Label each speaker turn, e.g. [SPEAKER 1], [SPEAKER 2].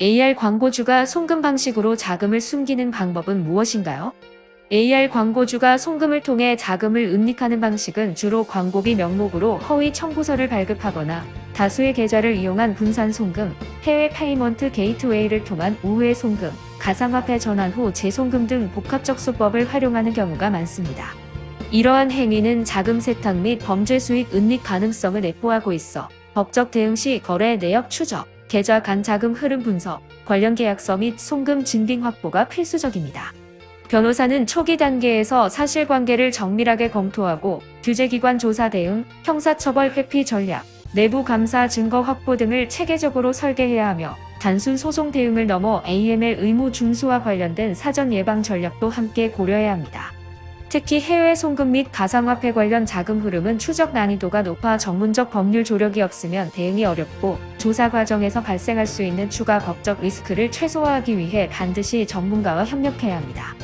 [SPEAKER 1] AR 광고주가 송금 방식으로 자금을 숨기는 방법은 무엇인가요? AR 광고주가 송금을 통해 자금을 은닉하는 방식은 주로 광고비 명목으로 허위 청구서를 발급하거나 다수의 계좌를 이용한 분산 송금, 해외 페이먼트 게이트웨이를 통한 우회 송금, 가상화폐 전환 후 재송금 등 복합적 수법을 활용하는 경우가 많습니다. 이러한 행위는 자금 세탁 및 범죄 수익 은닉 가능성을 내포하고 있어 법적 대응 시 거래 내역 추적, 계좌 간 자금 흐름 분석, 관련 계약서 및 송금 증빙 확보가 필수적입니다. 변호사는 초기 단계에서 사실관계를 정밀하게 검토하고 규제기관 조사 대응, 형사처벌 회피 전략, 내부 감사 증거 확보 등을 체계적으로 설계해야 하며 단순 소송 대응을 넘어 AML 의무 준수와 관련된 사전 예방 전략도 함께 고려해야 합니다. 특히 해외 송금 및 가상화폐 관련 자금 흐름은 추적 난이도가 높아 전문적 법률 조력이 없으면 대응이 어렵고 조사 과정에서 발생할 수 있는 추가 법적 리스크를 최소화하기 위해 반드시 전문가와 협력해야 합니다.